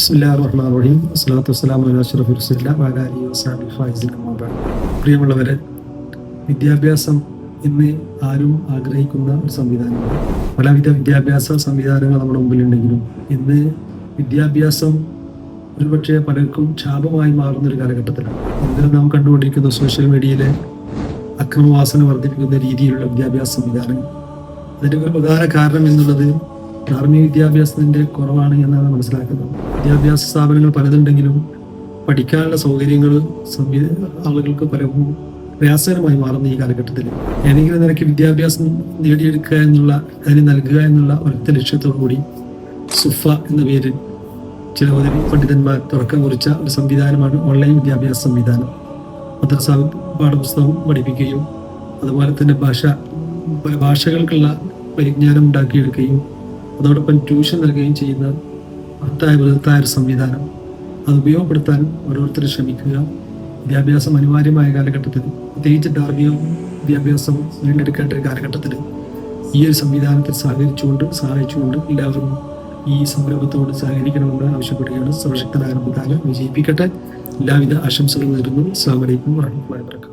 റഹീം പ്രിയമുള്ളവരെ വിദ്യാഭ്യാസം ഇന്ന് ആരും ആഗ്രഹിക്കുന്ന ഒരു സംവിധാനമാണ്. പലവിധ വിദ്യാഭ്യാസ സംവിധാനങ്ങൾ നമ്മുടെ മുമ്പിലുണ്ടെങ്കിലും ഇന്ന് വിദ്യാഭ്യാസം ഒരുപക്ഷെ പലർക്കും ശാപമായി മാറുന്ന ഒരു കാലഘട്ടത്തിലാണ്. ഇന്ന് നാം കണ്ടുകൊണ്ടിരിക്കുന്ന സോഷ്യൽ മീഡിയയിലെ അക്രമവാസന വർദ്ധിപ്പിക്കുന്ന രീതിയിലുള്ള വിദ്യാഭ്യാസ സംവിധാനം അതിന്റെ ഒരു പ്രധാന കാരണം എന്നുള്ളത് ധാർമ്മിക വിദ്യാഭ്യാസത്തിന്റെ കുറവാണ് എന്നാണ് മനസ്സിലാക്കുന്നത്. വിദ്യാഭ്യാസ സ്ഥാപനങ്ങൾ പലതുണ്ടെങ്കിലും പഠിക്കാനുള്ള സൗകര്യങ്ങൾ ആളുകൾക്ക് പലവും പ്രയാസകരമായി മാറുന്ന ഈ കാലഘട്ടത്തിൽ. ഏതെങ്കിലും നിലയ്ക്ക് വിദ്യാഭ്യാസം നേടിയെടുക്കുക എന്നുള്ള അതിന് നൽകുക എന്നുള്ള ഒരൊറ്റ ലക്ഷ്യത്തോടു കൂടി സുഫ എന്ന പേരിൽ ചില ഉദവി പണ്ഡിതന്മാർ തുടക്കം കുറിച്ച ഒരു സംവിധാനമാണ് ഓൺലൈൻ വിദ്യാഭ്യാസ സംവിധാനം. മദ്രസ പാഠപുസ്തകം പഠിപ്പിക്കുകയും അതുപോലെ തന്നെ ഭാഷ ഭാഷകൾക്കുള്ള പരിജ്ഞാനം ഉണ്ടാക്കിയെടുക്കുകയും അതോടൊപ്പം ട്യൂഷൻ നൽകുകയും ചെയ്യുന്ന മഹത്തായ ബൃഹത്തായ ഒരു സംവിധാനം. അത് ഉപയോഗപ്പെടുത്താൻ ഓരോരുത്തരും ശ്രമിക്കുക. വിദ്യാഭ്യാസം അനിവാര്യമായ കാലഘട്ടത്തിൽ പ്രത്യേകിച്ച് ധാർമ്മികവും വിദ്യാഭ്യാസം വീണ്ടെടുക്കേണ്ട ഒരു കാലഘട്ടത്തിൽ ഈ ഒരു സംവിധാനത്തിൽ സഹകരിച്ചുകൊണ്ട് സഹായിച്ചുകൊണ്ട് എല്ലാവരും ഈ സംരംഭത്തോട് സഹകരിക്കണമെന്ന് ആവശ്യപ്പെടുകയാണ്. സർവശക്തനായ വിജയിപ്പിക്കട്ടെ. എല്ലാവിധ ആശംസകളും നേരുന്നു. അസ്സാം വലൈക്കും വാഹമത്തുള്ളാഹി വാബറകാതുഹു.